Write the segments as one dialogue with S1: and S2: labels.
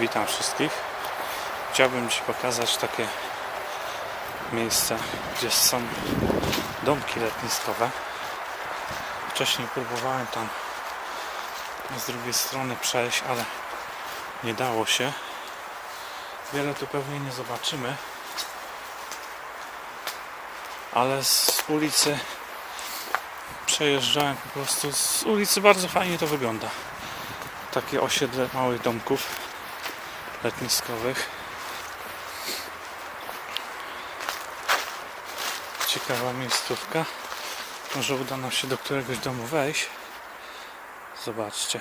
S1: Witam wszystkich. Chciałbym Ci pokazać takie miejsce, gdzie są domki letniskowe. Wcześniej próbowałem tam z drugiej strony przejść, ale nie dało się. Wiele tu pewnie nie zobaczymy, ale z ulicy przejeżdżałem po prostu z ulicy bardzo fajnie to wygląda. Takie osiedle małych domków letniskowych. Ciekawa miejscówka. Może uda nam się do któregoś domu wejść. Zobaczcie.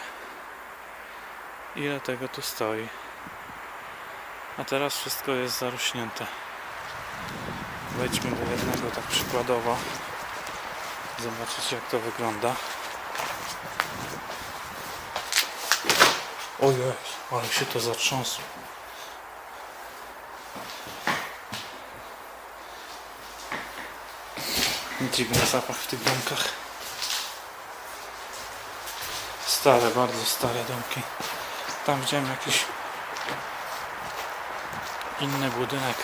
S1: Ile tego tu stoi. A teraz wszystko jest zarośnięte. Wejdźmy do jednego tak przykładowo. Zobaczycie jak to wygląda. Ojej, ale się to zatrząsło. Dziwny zapach w tych domkach. Stare, bardzo stare domki. Tam widziałem jakiś inny budynek,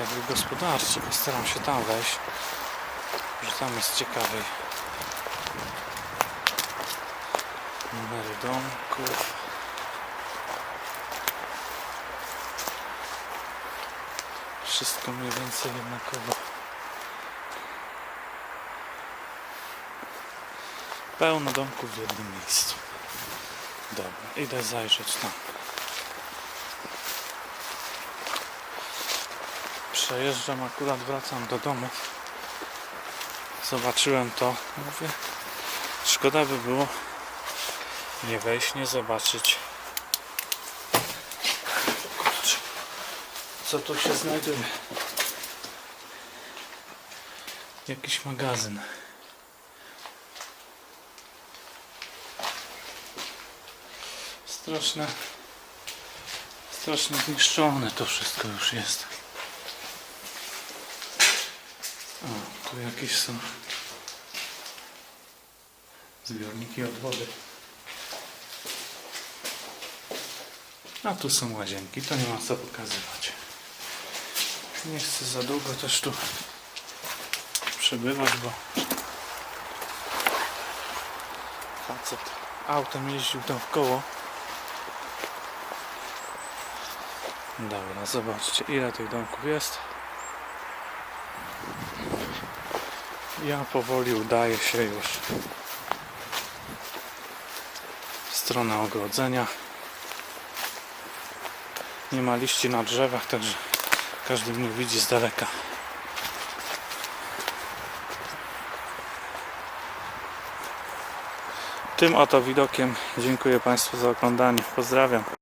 S1: jakby gospodarczy. Postaram się tam wejść, że tam jest ciekawiej. Numery domków. Wszystko mniej więcej jednakowo. Pełno domków w jednym miejscu. Dobra, idę zajrzeć tam. Przejeżdżam, akurat wracam do domu. Zobaczyłem to. Mówię, szkoda by było nie wejść, nie zobaczyć. Co tu się znajduje? Jakiś magazyn. Straszne, strasznie zniszczone to wszystko już jest. O, tu jakieś są zbiorniki od wody. A tu są łazienki, to nie ma co pokazywać. Nie chcę za długo też tu przebywać, bo facet autem jeździł tam w koło. Dobra, zobaczcie ile tych domków jest. Ja powoli udaję się już w stronę ogrodzenia. Nie ma liści na drzewach, także każdy mnie widzi z daleka. Tym oto widokiem dziękuję Państwu za oglądanie. Pozdrawiam.